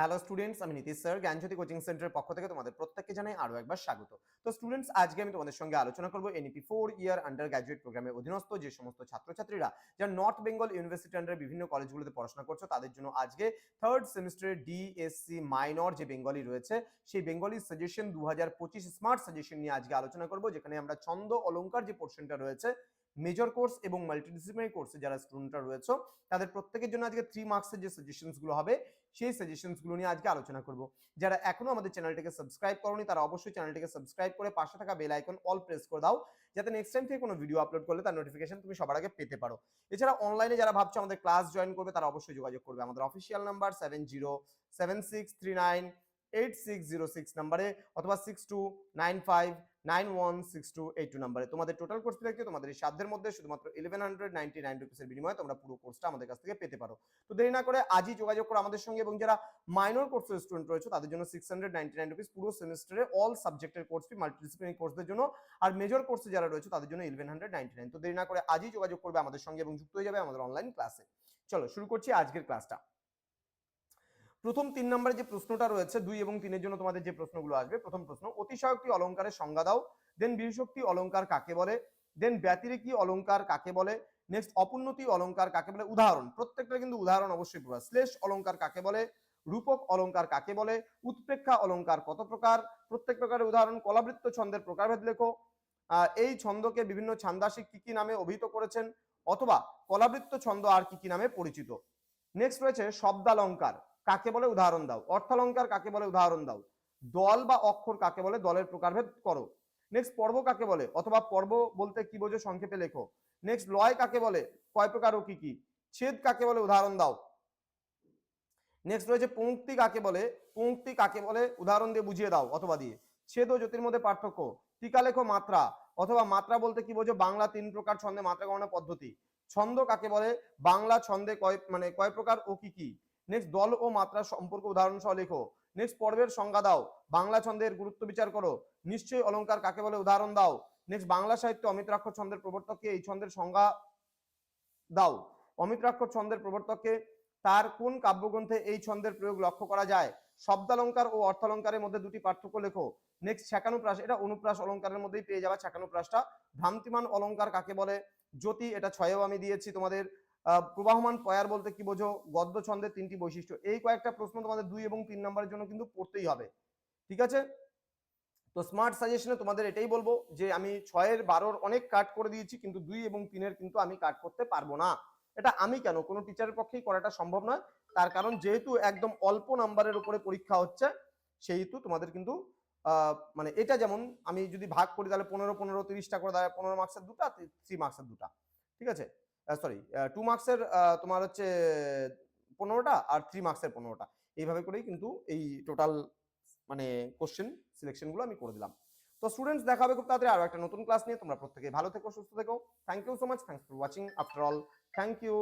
Hello students আমি Nitish sir, জ্ঞানজ্যোতি coaching সেন্টারের পক্ষ থেকে তোমাদের প্রত্যেককে জানাই আরও একবার স্বাগত। তো স্টুডেন্টস আজকে আমি তোমাদের সঙ্গে আলোচনা করব NEP four year undergraduate প্রোগ্রামের অধীনস্থ যে সমস্ত ছাত্রছাত্রীরা যারা নর্থ বেঙ্গল ইউনিভার্সিটি আন্ডার বিভিন্ন কলেজগুলোতে পড়াশোনা করছ, তাদের জন্য আজকে থার্ড সেমিস্টারের ডিএসসি মাইনর যে বেঙ্গলি রয়েছে, সেই বেঙ্গলি সাজেশন দু হাজার পঁচিশ স্মার্ট সাজেশন নিয়ে আজকে আলোচনা করব, যেখানে আমরা ছন্দ অলঙ্কার যে পোর্শনটা রয়েছে মেজর কোর্স এবং মাল্টিডিসিপ্লিনারি কোর্সে যারা স্টুডেন্টরা রয়েছে, তাদের প্রত্যেকের জন্য আজকে থ্রি মার্কসের যে সাজেশনসগুলো হবে, সেই সাজেশনসগুলো নিয়ে আজকে আলোচনা করব। যারা এখনও আমাদের চ্যানেলটিকে সাবস্ক্রাইব করনি, তারা অবশ্যই চ্যানেলটিকে সাবস্ক্রাইব করে পাশে থাকা বেল আইকন অল প্রেস করে দাও, যাতে নেক্সট টাইম থেকে কোনো ভিডিও আপলোড করলে তার নোটিফিকেশন তুমি সবার আগে পেতে পারো। এছাড়া অনলাইনে যারা ভাবছ আমাদের ক্লাস জয়েন করবে, তারা অবশ্যই যোগাযোগ করবে। আমাদের official number seven zero seven six three nine eight six zero six নাম্বারে অথবা six two nine five nine one six two eight two নাম্বারে। তোমাদের টোটাল কোর্স লাগছে, তোমাদের এই সাধ্যের মধ্যে শুধুমাত্র ইলেভেন হান্ড্রেড নাইনটি নাইন রুপিসের বিনিময়ে তোমরা পুরো কোর্সটা আমাদের কাছ থেকে পেতে পারো। তো দেরি না করে আজই যোগাযোগ করো আমাদের সঙ্গে এবং যারা মাইনর কোর্সের স্টুডেন্ট রয়েছে, তাদের জন্য six hundred ninety nine rupees পুরো সেমিস্টারে অল সাবজেক্টের কোর্স ফি মাল্টিডিসিপ্লিনারি কোর্সদের জন্য। আর মেজর কোর্সে যারা রয়েছে, তাদের জন্য ইলেভেন হান্ড্রেড নাইনটি নাইন তো দেরি না করে আজই যোগাযোগ করবে আমাদের সঙ্গে এবং যুক্ত হয়ে যাবে আমাদের অনলাইন ক্লাসে চলো, শুরু করছি আজকের ক্লাসটা প্রথম তিন নম্বরে যে প্রশ্নটা রয়েছে, দুই এবং তিনের জন্য তোমাদের যে প্রশ্নগুলো আসবে, প্রথম প্রশ্ন, অতিশয়োক্তি অলঙ্কারের সংজ্ঞা দাও দেন বিশক্তি অলঙ্কার কাকে বলে দেন ব্যতিরেকী অলঙ্কার কাকে বলে নেক্সট অপুন্নতি অলঙ্কার কাকে বলে, উদাহরণ, প্রত্যেকটা কিন্তু উদাহরণ অবশ্যই পড়া শ্লেষ অলঙ্কার কাকে বলে, রূপক অলঙ্কার কাকে বলে উৎপ্রেক্ষা অলঙ্কার কত প্রকার, প্রত্যেক প্রকারের উদাহরণ, কলাবৃত্ত ছন্দের প্রকারভেদ লেখো এই ছন্দকে বিভিন্ন ছান্দাসিক কি কি নামে অভিহিত করেছেন, অথবা কলাবৃত্ত ছন্দ আর কি কি নামে পরিচিত। নেক্সট রয়েছে শব্দালঙ্কার কাকে বলে উদাহরণ দাও? অর্থালঙ্কার কাকে বলে উদাহরণ দাও? দল বা অক্ষর কাকে বলে? দলের প্রকারভেদ করো। নেক্সট পর্ব কাকে বলে? অথবা পর্ব বলতে কি বোঝো? সংক্ষেপে লেখো। নেক্সট লয় কাকে বলে? কয় প্রকার ও কি কি? ছেদ কাকে বলে? উদাহরণ দাও। নেক্সট রয়েছে পঙ্ক্তি কাকে বলে? পঙ্ক্তি কাকে বলে? উদাহরণ দিয়ে বুঝিয়ে দাও, অথবা দিয়ে। ছেদ ও জ্যোতির মধ্যে পার্থক্য। টিকা লেখো মাত্রা। অথবা মাত্রা বলতে কি বোঝো? বাংলা তিন প্রকার ছন্দে মাত্রা গণনা পদ্ধতি। ছন্দ কাকে বলে? বাংলা ছন্দে কয় মানে কয় প্রকার ও কি কি? নেক্সট দল ও মাত্রার সম্পর্ক উদাহরণ সহ লেখো। নেক্সট পর্বের সংজ্ঞা দাও। বাংলা ছন্দের গুরুত্ব বিচার করো। নিশ্চয়ই অলঙ্কার কাকে বলে উদাহরণ দাও। নেক্সট বাংলা সাহিত্য অমিত্রাক্ষর ছন্দের প্রবর্তককে এই ছন্দের সংজ্ঞা দাও। অমিত্রাক্ষর ছন্দের প্রবর্তককে তার কোন কাব্যগ্রন্থে এই ছন্দের প্রয়োগ লক্ষ্য করা যায়? শব্দালঙ্কার ও অর্থালঙ্কারের মধ্যে দুটি পার্থক্য লেখো। নেক্সট ছাকানুপ্রাস এটা অনুপ্রাস অলঙ্কারের মধ্যেই পেয়ে যাবে ছাকানুপ্রাসটা ভ্রান্তিমান অলঙ্কার কাকে বলে? জ্যোতি, এটা ছয়েও আমি দিয়েছি তোমাদের। প্রবাহমান পয়ার বলতে কি বোঝো? গদ্য ছন্দের তিনটি বৈশিষ্ট্য। এই কয়েকটা প্রশ্ন তোমাদের দুই এবং তিন নম্বরের জন্য কিন্তু পড়তেই হবে। ঠিক আছে? তো স্মার্ট সাজেশনে তোমাদের এটাই বলব যে, আমি ছয়ের বারোর অনেক কাট করে দিয়েছি, কিন্তু দুই এবং তিনের কিন্তু আমি কাট করতে পারব না। এটা আমি কেন? কোনো টিচারের পক্ষেই করাটা সম্ভব নয়। তার কারণ যেহেতু একদম অল্প নাম্বারের উপরে পরীক্ষা হচ্ছে, সেহেতু তোমাদের কিন্তু মানে এটা যেমন আমি যদি ভাগ করি, তাহলে পনেরো পনেরো, তিরিশটা করে দাঁড়ায় পনেরো মার্কসের দুটা থ্রি মার্কসের দুটা। ঠিক আছে? সরি টু মার্কসের তোমার হচ্ছে পনেরোটা আর থ্রি মার্কসের পনেরোটা। এইভাবে করেই কিন্তু এই টোটাল মানে কোশ্চেন সিলেকশনগুলো আমি করে দিলাম। তো স্টুডেন্টস দেখা হবে খুব তাড়াতাড়ি আরও একটা নতুন ক্লাস নিয়ে। তোমরা প্রত্যেকে ভালো থেকো, সুস্থ থেকো। Thank you so much thanks for watching after all thank you